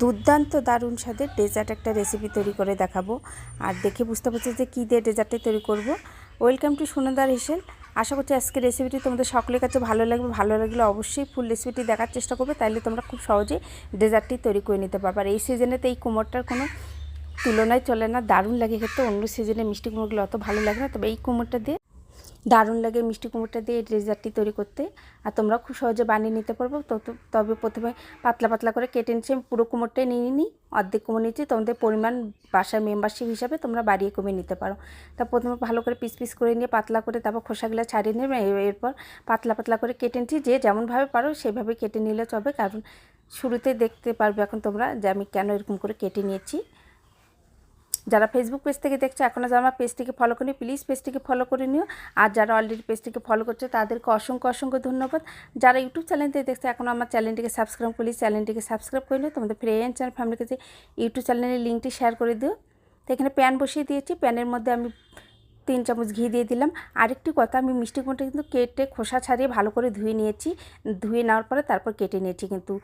দুর্দান্ত দারুণ স্বাদের ডেজার্ট একটা রেসিপি তৈরি করে দেখাবো। আর দেখে বুঝতে পারছি যে কী দিয়ে ডেজার্টটা তৈরি করব। ওয়েলকাম টু সোনাদার হেসেল আশা করছি আজকে রেসিপিটি তোমাদের সকলের কাছে ভালো লাগবে। ভালো লাগলে অবশ্যই ফুল রেসিপিটি দেখার চেষ্টা করবে তাহলে তোমরা খুব সহজেই ডেজার্টটি তৈরি করে নিতে পারবে। আর এই সিজনেতে এই কুমোরটার কোনো তুলনায় চলে না, দারুণ লাগে খেতে। অন্য সিজনে মিষ্টি কুমড়োগুলো অত ভালো লাগে না, তবে এই কুমোরটা দিয়ে দারুণ লাগে মিষ্টি কুমড়োটা দিয়ে এই ডেজার্টটি তৈরি করতে। আর তোমরা খুব সহজে বানিয়ে নিতে পারব। তবে প্রথমে পাতলা পাতলা করে কেটে নিচ্ছি। আমি পুরো কুমড়োটাই নিয়ে নিই, অর্ধেক কুমড়ো নিচ্ছি তোমাদের পরিমাণ বাসার মেম্বারশিপ হিসাবে তোমরা বাড়িয়ে কমে নিতে পারো। তা প্রথমে ভালো করে পিস পিস করে নিয়ে পাতলা করে তারপর খোসাগুলো ছাড়িয়ে নেবে। এরপর পাতলা পাতলা করে কেটে নিচ্ছি। যে যেমনভাবে পারো সেভাবে কেটে নিলে চলবে। কারণ শুরুতে দেখতে পারবে এখন তোমরা যে আমি কেন এরকম করে কেটে নিয়েছি। যারা ফেসবুক পেজ থেকে দেখছ এখনও যারা আমার পেজটিকে ফলো করি প্লিজ পেজটিকে ফলো করে নিও। আর যারা অলরেডি পেজটিকে ফলো করছে, তাদেরকে অসংখ্য অসংখ্য ধন্যবাদ। যারা ইউটিউব চ্যানেল থেকে দেখছ এখনও আমার চ্যানেলটিকে সাবস্ক্রাইব করি চ্যানেলটিকে সাবস্ক্রাইব করে নিও। তোমাদের ফ্রেন্ডস আর ফ্যামিলির কাছে ইউটিউব চ্যানেলের লিঙ্কটি শেয়ার করে দিও। তো এখানে প্যান বসিয়ে দিয়েছি। প্যানের মধ্যে আমি তিন চামচ ঘি দিয়ে দিলাম। আরেকটি কথা, আমি মিষ্টি কুমড়োটা কিন্তু কেটে খোসা ছাড়িয়ে ভালো করে ধুয়ে নিয়েছি। ধুয়ে নেওয়ার পরে তারপর কেটে নিয়েছি কিন্তু।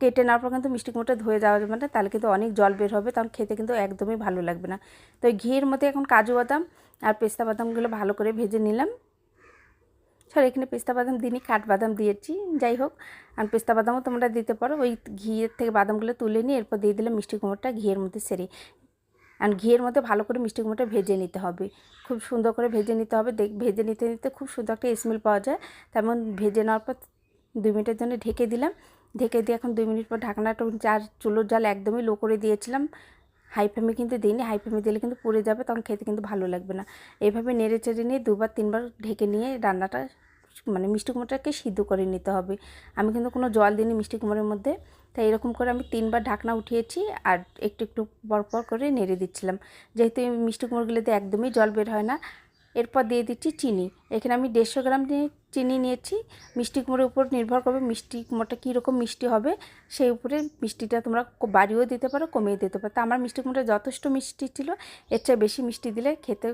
কেটে নেওয়ার পর কিন্তু মিষ্টি কুমড়োটা ধুয়ে যাওয়া যাবে না, তাহলে কিন্তু অনেক জল বের হবে, তখন খেতে কিন্তু একদমই ভালো লাগবে না। তো ঘিয়ের মধ্যে এখন কাজু বাদাম আর পেস্তা বাদামগুলো ভালো করে ভেজে নিলাম। সরি, এখানে পেস্তা বাদাম দিনই কাঠবাদাম দিয়েছি। যাই হোক, আর পেস্তা বাদামও তোমরা দিতে পারো। ওই ঘিয়ের থেকে বাদামগুলো তুলে নিয়ে এরপর দিয়ে দিলাম মিষ্টি কুমড়োটা ঘিয়ের মধ্যে সেরে। আর ঘিয়ের মধ্যে ভালো করে মিষ্টি কুমড়োটা ভেজে নিতে হবে। খুব সুন্দর করে ভেজে নিতে হবে। দেখ, ভেজে নিতে নিতে খুব সুন্দর একটা স্মেল পাওয়া যায়। তেমন ভেজে নেওয়ার পর দুই মিনিটের জন্য ঢেকে দিলাম। ঢেকে দিয়ে এখন দুই মিনিট পর ঢাকনাটা চার চুলোর জাল একদমই লো করে দিয়েছিলাম। হাই ফ্লেমে কিন্তু দিইনি, হাই ফ্লেমে দিলে কিন্তু পুড়ে যাবে, তখন খেতে কিন্তু ভালো লাগবে না। এইভাবে নেড়ে চেড়ে নিয়ে দুবার, তিনবার ঢেকে নিয়ে রান্নাটা মানে মিষ্টি কুমড়োটাকে সিদ্ধ করে নিতে হবে। আমি কিন্তু কোনো জল দিইনি মিষ্টি কুমড়োর মধ্যে, তাই এরকম করে আমি তিনবার ঢাকনা উঠিয়েছি আর একটু একটু পর পর করে নেড়ে দিচ্ছিলাম। যেহেতু এই মিষ্টি কুমড়োগুলোতে একদমই জল বের হয় না, এরপর দিয়ে দিচ্ছি চিনি। এখানে আমি দেড়শো গ্রাম চিনি নিয়েছি। মিষ্টি কুমড়োর উপর নির্ভর করবে মিষ্টি কুমড়োটা কীরকম মিষ্টি হবে, সেই উপরে মিষ্টিটা তোমরা বাড়িয়েও দিতে পারো কমিয়ে দিতে পারো। তা আমার মিষ্টি কুমড়োটা যথেষ্ট মিষ্টি ছিল, এর চেয়ে বেশি মিষ্টি দিলে খেতে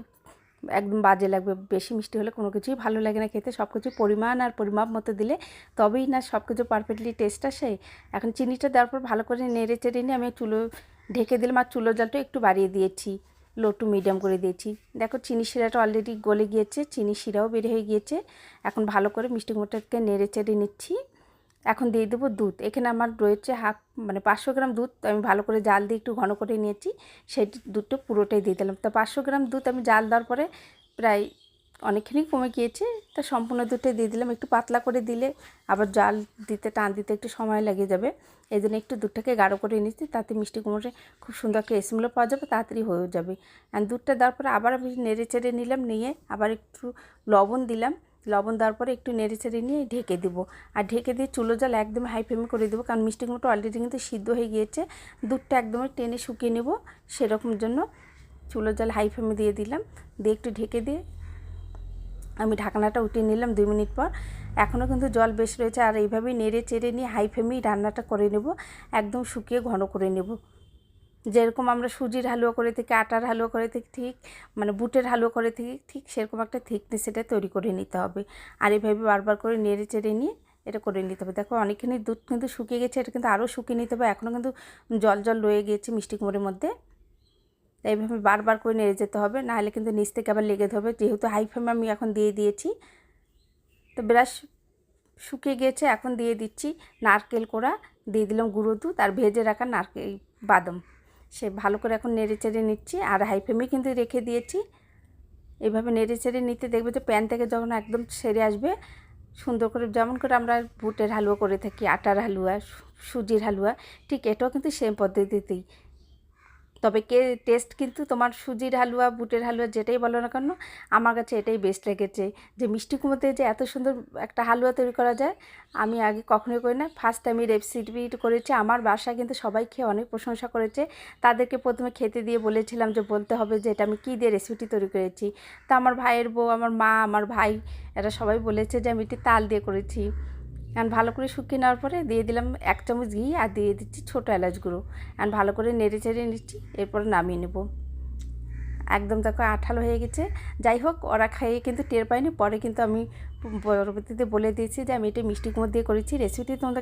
একদম বাজে লাগবে। বেশি মিষ্টি হলে কোনো কিছুই ভালো লাগে না খেতে সব কিছু পরিমাণ আর পরিমাপ মতো দিলে তবেই না সব কিছু পারফেক্টলি টেস্ট আসে। এখন চিনিটা দেওয়ার পর ভালো করে নেড়ে চেড়ে নিয়ে আমি চুলো ঢেকে দিলাম আর চুলো জালটা একটু বাড়িয়ে দিয়েছি। লো টু মিডিয়াম করে দিয়েছি। দেখো চিনি শিরাটা অলরেডি গলে গিয়েছে, চিনি শিরাও বের হয়ে গিয়েছে। এখন ভালো করে মিষ্টি কুমড়োটাকে নেড়ে চেড়ে নিচ্ছি। এখন দিয়ে দেবো দুধ। এখানে আমার রয়েছে হাফ মানে পাঁচশো গ্রাম দুধ আমি ভালো করে জাল দিয়ে একটু ঘন করে নিয়েছি। সেই দুধটা পুরোটাই দিয়ে দিলাম। তো পাঁচশো গ্রাম দুধ আমি জাল দেওয়ার পরে প্রায় অনেকখানি কমে গিয়েছে। তা সম্পূর্ণ দুধটাই দিয়ে দিলাম। একটু পাতলা করে দিলে আবার জাল দিতে, টান দিতে একটু সময় লেগে যাবে। এই জন্য একটু দুধটাকে গাঢ় করে নিচ্ছি তাতে মিষ্টি কুমড়োটা খুব সুন্দর একটা স্মেলও পাওয়া যাবে, তাড়াতাড়ি হয়েও যাবে। আর দুধটা দেওয়ার পরে আবার আমি নেড়ে চেড়ে নিলাম, নিয়ে আবার একটু লবণ দিলাম। লবণ দেওয়ার পরে একটু নেড়ে চেড়ে নিয়ে ঢেকে দেবো। আর ঢেকে দিয়ে চুলো জাল একদম হাই ফ্লেমে করে দেবো, কারণ মিষ্টি কুমড়োটা অলরেডি কিন্তু সিদ্ধ হয়ে গিয়েছে। দুধটা একদমই টেনে শুকিয়ে নেব, সেরকম জন্য চুলো জাল হাই ফ্লেমে দিয়ে দিলাম। দিয়ে একটু ঢেকে দিয়ে আমি ঢাকনাটা উঠিয়ে নিলাম দুই মিনিট পর। এখনও কিন্তু জল বেশ রয়েছে, আর এইভাবেই নেড়ে চেড়ে নিয়ে হাই ফ্লেমেই রান্নাটা করে নেব, একদম শুকিয়ে ঘন করে নেব। যেরকম আমরা সুজির হালুয়া করে থাকি, আটার হালুয়া করে থাকি, ঠিক মানে বুটের হালুয়া করে থাকি, ঠিক সেরকম একটা থিকনেস এটা তৈরি করে নিতে হবে। আর এইভাবে বারবার করে নেড়ে চেড়ে নিয়ে এটা করে নিতে হবে। দেখো, অনেকখানি দুধ কিন্তু শুকিয়ে গেছে, এটা কিন্তু আরও শুকিয়ে নিতে হবে। এখনও কিন্তু জল জল রয়ে গিয়েছে মিষ্টি কুমড়োর মধ্যে। তাই এইভাবে বারবার করে নেড়ে যেতে হবে। নাহলে কিন্তু নিচ থেকে আবার লেগে ধরবে। যেহেতু হাই ফ্লেমে আমি এখন দিয়ে দিয়েছি। তো ব্রাশ শুকিয়ে গিয়েছে, এখন দিয়ে দিচ্ছি নারকেল কোড়া। দিয়ে দিলাম গুঁড়ো দুধ আর ভেজে রাখা নারকেল বাদাম। সে ভালো করে এখন নেড়ে চেড়ে নিচ্ছি আর হাই ফ্লেমে কিন্তু রেখে দিয়েছি। এভাবে নেড়ে চেড়ে নিতে দেখবে যে প্যান থেকে যখন একদম সেরে আসবে, সুন্দর করে যেমন করে আমরা বুটের হালুয়া করে থাকি, আটার হালুয়া সুজির হালুয়া, ঠিক এটাও কিন্তু সেম পদ্ধতিতেই। তবে কে টেস্ট কিন্তু তোমার সুজির হালুয়া, বুটের হালুয়া যেটাই বলো না কেন, আমার কাছে এটাই বেস্ট লেগেছে। যে মিষ্টি কুমোতে যে এত সুন্দর একটা হালুয়া তৈরি করা যায়, আমি আগে কখনোই করি না। ফার্স্ট টাইম এই রেসিপি করেছি, আমার বাসায় কিন্তু সবাই খেয়ে অনেক প্রশংসা করেছে। তাদেরকে প্রথমে খেতে দিয়ে বলেছিলাম যে বলতে হবে যে এটা আমি কী দিয়ে রেসিপিটি তৈরি করেছি। তা আমার ভাইয়ের বউ, আমার মা, আমার ভাই, এরা সবাই বলেছে যে আমি এটি তাল দিয়ে করেছি। এখন ভালো করে শুকিয়ে নেওয়ার পরে দিয়ে দিলাম এক চামচ ঘি আর দিয়ে দিচ্ছি ছোটো এলাচ গুঁড়ো। এখন ভালো করে নেড়ে চেড়ে নিচ্ছি, এরপরে নামিয়ে নেব। একদম দেখো আঠালো হয়ে গেছে। যাই হোক, ওরা খাইয়ে কিন্তু টের পায়নি। পরে কিন্তু আমি পরবর্তীতে বলে দিয়েছি যে আমি এটা মিষ্টি মধ্যে দিয়ে করেছি। রেসিপিটি তোমাদের